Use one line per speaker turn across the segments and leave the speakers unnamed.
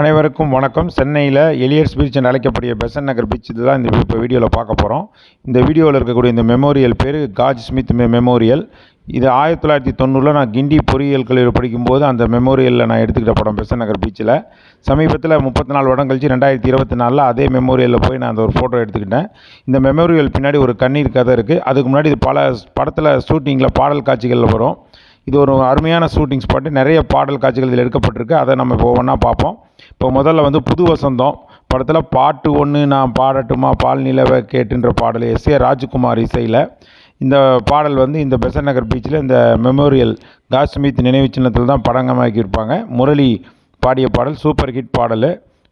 அனைவருக்கும் வணக்கம். சென்னையில் எலியர்ஸ் பீச் என்று அழைக்கக்கூடிய பெசன் நகர் பீச் இதுதான் இந்த இப்போ வீடியோவில் பார்க்க போகிறோம் இந்த வீடியோவில் இருக்கக்கூடிய இந்த மெமோரியல் பேர் காஜ் ஸ்மித் மெ மெமோரியல். இது ஆயிரத்தி தொள்ளாயிரத்தி தொண்ணூறில் நான் கிண்டி பொறியியல் கல்லூரியில் படிக்கும்போது அந்த மெமோரியலில் நான் எடுத்துக்கிட்ட படம் பெசன் நகர் பீச்சில். சமீபத்தில் முப்பத்தி நாலு வருடம் கழிச்சு ரெண்டாயிரத்தி இருபத்தி நாலில் அதே மெமோரியலில் போய் நான் அந்த ஒரு ஃபோட்டோ எடுத்துக்கிட்டேன். இந்த மெமோரியல் பின்னாடி ஒரு கண்ணீர் கதை இருக்குது அதுக்கு முன்னாடி இது பல படத்தில் ஷூட்டிங்கில் பாடல் காட்சிகளில் வரும். இது ஒரு அருமையான ஷூட்டிங் ஸ்பாட்டு நிறைய பாடல் காட்சிகள் இதில் எடுக்கப்பட்டிருக்கு. அதை நம்ம இப்போ ஒவ்வொன்றா பார்ப்போம். இப்போ முதல்ல வந்து புது வசந்தம். படத்தில் பாட்டு ஒன்று நான் பாடட்டுமா? பால் நிலவை கேட்டுன்ற பாடல். எஸ். ஏ. ராஜ்குமார் இசையில். இந்த பாடல் வந்து இந்த பெசன் நகர் பீச்சில் இந்த மெமோரியல் காஷ்மித் நினைவு சின்னத்தில் தான் படங்கமாக்கியிருப்பாங்க முரளி பாடிய பாடல் சூப்பர் ஹிட் பாடல்.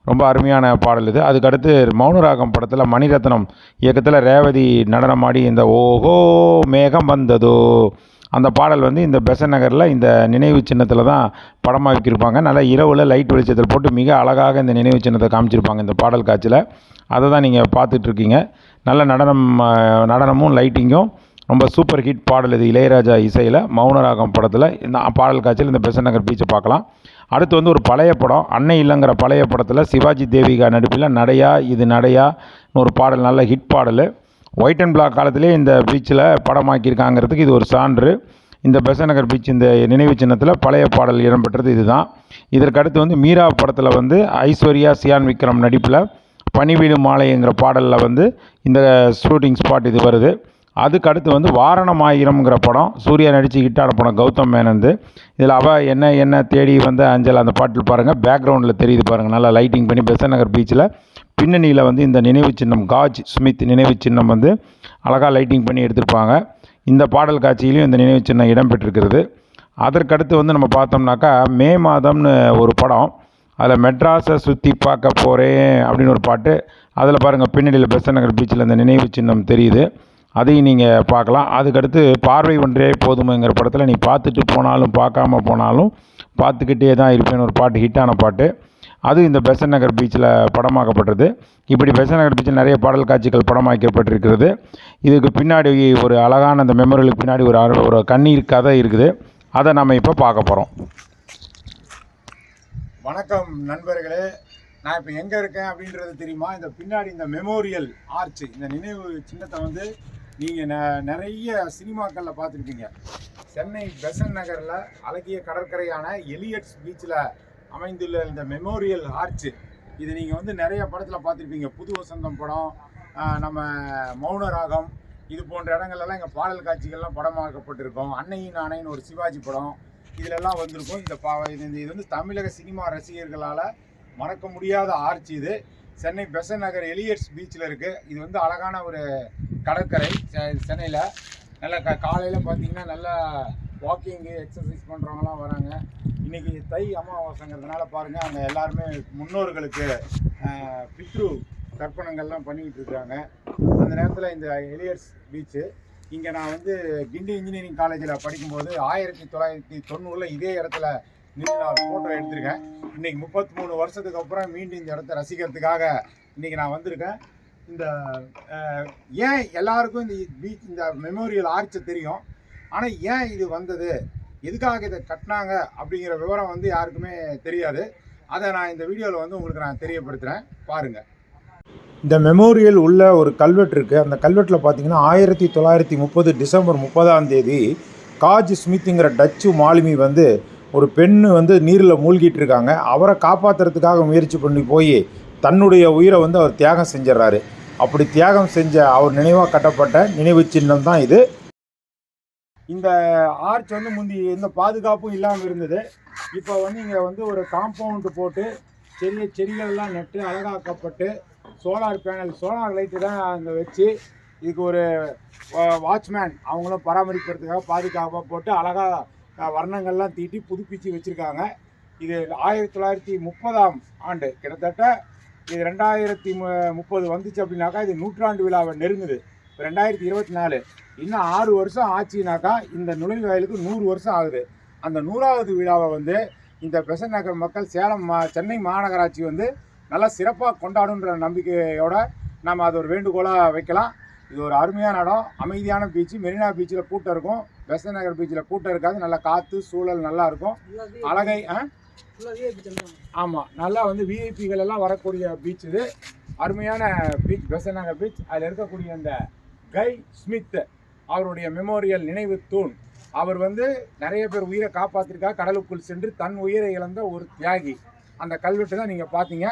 ரொம்ப அருமையான பாடல் இது. அதுக்கடுத்து மௌனராகம் படத்தில் மணிரத்னம் இயக்கத்தில் ரேவதி நடனமாடி இந்த ஓஹோ மேகம் வந்ததோ அந்த பாடல் வந்து இந்த பெசன் நகரில் இந்த நினைவு சின்னத்தில் தான் படமாக்கியிருப்பாங்க நல்லா இரவில் லைட் வெளிச்சத்தில் போட்டு மிக அழகாக இந்த நினைவு சின்னத்தை காமிச்சிருப்பாங்க இந்த பாடல் காட்சியில். அதை தான் நீங்கள் பார்த்துட்ருக்கீங்க. நல்ல நடனம் நடனமும் லைட்டிங்கும் ரொம்ப சூப்பர் ஹிட் பாடல் இது இளையராஜா இசையில் மௌனராகம் படத்தில். இந்த பாடல் காட்சியில் இந்த பெசன் நகர் பீச்சை பார்க்கலாம். அடுத்து வந்து ஒரு பழைய படம் அன்னை இல்லைங்கிற பழைய படத்தில் சிவாஜி தேவிகா நடிப்பில் நடையா இது நடையான்னு ஒரு பாடல் நல்ல ஹிட் பாடல். ஒயிட் அண்ட் பிளாக் காலத்திலே இந்த பீச்சில் படமாக்கியிருக்காங்கிறதுக்கு இது ஒரு சான்று. இந்த பெசநகர் பீச் இந்த நினைவு சின்னத்தில் பழைய பாடல் இடம்பெற்றது இதுதான். இதற்கு அடுத்து வந்து மீரா படத்தில் வந்து ஐஸ்வர்யா சியான் விக்ரம் நடிப்பில் பனிவீடு மாலைங்கிற பாடலில் வந்து இந்த ஷூட்டிங் ஸ்பாட் இது வருது. அதுக்கு அடுத்து வந்து வாரணம் ஆயிரம்ங்கிற படம் சூர்யா நடித்து ஹிட்டான படம் கௌதம் மேனந்து இதில் அவ என்ன என்ன தேடி வந்த அஞ்சல் அந்த பாட்டில் பாருங்கள் பேக்ரவுண்டில் தெரியுது பாருங்கள் நல்லா லைட்டிங் பண்ணி பெசன் நகர் பீச்சில் பின்னணியில் வந்து இந்த நினைவு சின்னம் காஜ் ஸ்மித் நினைவு சின்னம் வந்து அழகாக லைட்டிங் பண்ணி எடுத்திருப்பாங்க. இந்த பாடல் காட்சியிலையும் இந்த நினைவு சின்னம் இடம்பெற்றிருக்கிறது அதற்கடுத்து வந்து நம்ம பார்த்தோம்னாக்கா மே மாதம்னு ஒரு படம். அதில் மெட்ராஸை சுற்றி பார்க்க போகிறேன் அப்படின்னு ஒரு பாட்டு. அதில் பாருங்கள் பின்னணியில் பெசன் நகர் பீச்சில் இந்த நினைவு சின்னம் தெரியுது. அதையும் நீங்கள் பார்க்கலாம். அதுக்கடுத்து பார்வை ஒன்றே போதுமைங்கிற படத்தில் நீ பார்த்துட்டு போனாலும் பார்க்காம போனாலும் பார்த்துக்கிட்டே தான் இருப்பேன்னு ஒரு பாட்டு ஹிட்டான பாட்டு. அது இந்த பெசன் நகர் பீச்சில் படமாக்கப்பட்டது. இப்படி பெசன் நகர் பீச்சில் நிறைய பாடல் காட்சிகள் படமாக்கப்பட்டிருக்கிறது. இதுக்கு பின்னாடி ஒரு அழகான அந்த மெமரிகளுக்கு பின்னாடி ஒரு அரு- ஒரு கண்ணீர் கதை இருக்குது. அதை நம்ம இப்போ பார்க்க போகிறோம்
வணக்கம் நண்பர்களே. நான் இப்போ எங்கே இருக்கேன் அப்படின்றது தெரியுமா? இந்த பின்னாடி இந்த மெமோரியல் ஆர்ச் இந்த நினைவு சின்னத்தை வந்து நீங்கள் ந நிறைய சினிமாக்களில் பார்த்துருப்பீங்க. சென்னை பெசன் நகரில் அழகிய கடற்கரையான எலியட்ஸ் பீச்சில் அமைந்துள்ள இந்த மெமோரியல் ஆர்ச் இது நீங்கள் வந்து நிறைய படத்தில் பார்த்துருப்பீங்க. புது வசந்தம் படம் நம்ம மௌன ராகம் இது போன்ற இடங்கள்லாம் எங்கள் பாடல் காட்சிகள்லாம் படமாக்கப்பட்டிருக்கோம். அன்னையின் ஆணைன்னு ஒரு சிவாஜி படம் இதிலெல்லாம் வந்திருக்கும். இந்த பா இது இந்த- இது வந்து தமிழக சினிமா ரசிகர்களால் மறக்க முடியாத ஆர்ச்சி இது. சென்னை பெசன் நகர் எலியட்ஸ் பீச்சில் இருக்குது இது வந்து அழகான ஒரு கடற்கரை செ- சென்னையில். நல்லா க காலையில் பார்த்தீங்கன்னா நல்லா வாக்கிங்கு எக்ஸசைஸ் பண்ணுறவங்களாம் வராங்க. இன்றைக்கி தை அமாவாசைங்கிறதுனால பாருங்கள் அங்கே எல்லாருமே முன்னோர்களுக்கு பித்ரு தர்ப்பணங்கள்லாம் பண்ணிக்கிட்டு இருக்காங்க. அந்த நேரத்தில் இந்த எலியர்ஸ் பீச்சு இங்கே நான் வந்து கிண்டி இன்ஜினியரிங் காலேஜில் படிக்கும்போது ஆயிரத்தி தொள்ளாயிரத்தி தொண்ணூறில் இதே இடத்துல நின்று நான் ஃபோட்டோ எடுத்திருக்கேன். இன்றைக்கி முப்பத்தி மூணு வருஷத்துக்கு அப்புறம் மீண்டும் இந்த இடத்த ரசிக்கிறதுக்காக இன்றைக்கி நான் வந்திருக்கேன். இந்த ஏன் எல்லாருக்கும் இந்த பீச் இந்த மெமோரியல் ஆர்ச்சை தெரியும்? ஆனால் ஏன் இது வந்தது? எதுக்காக இதை கட்டினாங்க? அப்படிங்கிற விவரம் வந்து யாருக்குமே தெரியாது. அதை நான் இந்த வீடியோவில் வந்து உங்களுக்கு நான் தெரியப்படுத்துகிறேன் பாருங்கள் இந்த மெமோரியல் உள்ள ஒரு கல்வெட்டு இருக்குது அந்த கல்வெட்டில் பார்த்தீங்கன்னா ஆயிரத்தி தொள்ளாயிரத்தி முப்பது டிசம்பர் முப்பதாம் தேதி காஜ் ஸ்மித்துங்கிற டச்சு மாலுமி வந்து ஒரு பெண்ணு வந்து நீரில் மூழ்கிட்டு இருக்காங்க. அவரை காப்பாற்றுறதுக்காக முயற்சி பண்ணி போய் தன்னுடைய உயிரை வந்து அவர் தியாகம் செஞ்சிடறாரு. அப்படி தியாகம் செஞ்ச அவர் நினைவாக கட்டப்பட்ட நினைவு சின்னம் தான் இது. இந்த ஆர்ச் வந்து முந்தி எந்த பாதுகாப்பும் இல்லாமல் இருந்தது. இப்போ வந்து இங்கே வந்து ஒரு காம்பவுண்டு போட்டு செடிய செடிகள்லாம் நட்டு அழகாக்கப்பட்டு சோலார் பேனல் சோலார் லைட்டு தான் அங்கே வச்சு இதுக்கு ஒரு வாட்ச்மேன் அவங்களும் பராமரிக்கிறதுக்காக பாதுகாப்பாக போட்டு அழகாக வர்ணங்கள்லாம் தீட்டி புதுப்பிச்சு வச்சுருக்காங்க. இது ஆயிரத்தி தொள்ளாயிரத்தி முப்பதாம் ஆண்டு. கிட்டத்தட்ட இது ரெண்டாயிரத்தி மு முப்பது வந்துச்சு அப்படின்னாக்கா இது நூற்றாண்டு விழாவை நெருங்குது. ரெண்டாயிரத்தி இருபத்தி நாலு இன்னும் ஆறு வருஷம் ஆச்சுனாக்கா இந்த நுழைவாயிலுக்கு நூறு வருஷம் ஆகுது. அந்த நூறாவது விழாவை வந்து இந்த பெசன் நகர் மக்கள் சேலம் மா சென்னை மாநகராட்சி வந்து நல்லா சிறப்பாக கொண்டாடுன்ற நம்பிக்கையோட நம்ம அது ஒரு வேண்டுகோளாக வைக்கலாம். இது ஒரு அருமையான இடம் அமைதியான பீச்சு மெரினா பீச்சில் கூட்டம் இருக்கும். பெசன் நகர் பீச்சில் கூட்டம் இருக்காது. நல்லா காற்று சூழல் நல்லா இருக்கும். அழகை ஆமாம் நல்லா வந்து விஐபிகள் எல்லாம் வரக்கூடிய பீச் இது. அருமையான பீச் பெசன் நகர் பீச் அதில் இருக்கக்கூடிய அந்த கை ஸ்மித் அவருடைய மெமோரியல் நினைவு தூண். அவர் வந்து நிறைய பேர் உயிரை காப்பாற்றிருக்கா கடலுக்குள் சென்று தன் உயிரை இழந்த ஒரு தியாகி. அந்த கல்வெட்டு தான் நீங்கள் பார்த்தீங்க.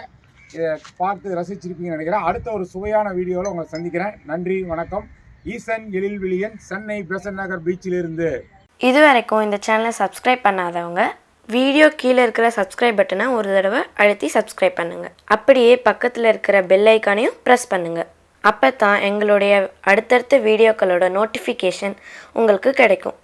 இதை பார்த்து ரசிச்சிருப்பீங்கன்னு நினைக்கிறேன். அடுத்த ஒரு சுவையான வீடியோவில் உங்களை சந்திக்கிறேன். நன்றி வணக்கம். ஈசன் எழில்விழியன் சென்னை பெசன் நகர் பீச்சிலிருந்து
இது வரைக்கும் இந்த சேனலை சப்ஸ்கிரைப் பண்ணாதவங்க வீடியோ கீழே இருக்கிற சப்ஸ்கிரைப் பட்டனை ஒரு தடவை அழுத்தி சப்ஸ்கிரைப் பண்ணுங்கள் அப்படியே பக்கத்தில் இருக்கிற பெல் ஐக்கானையும் ப்ரெஸ் பண்ணுங்கள் அப்போ தான் எங்களுடைய அடுத்தடுத்த வீடியோக்களோட நோட்டிஃபிகேஷன் உங்களுக்கு கிடைக்கும்.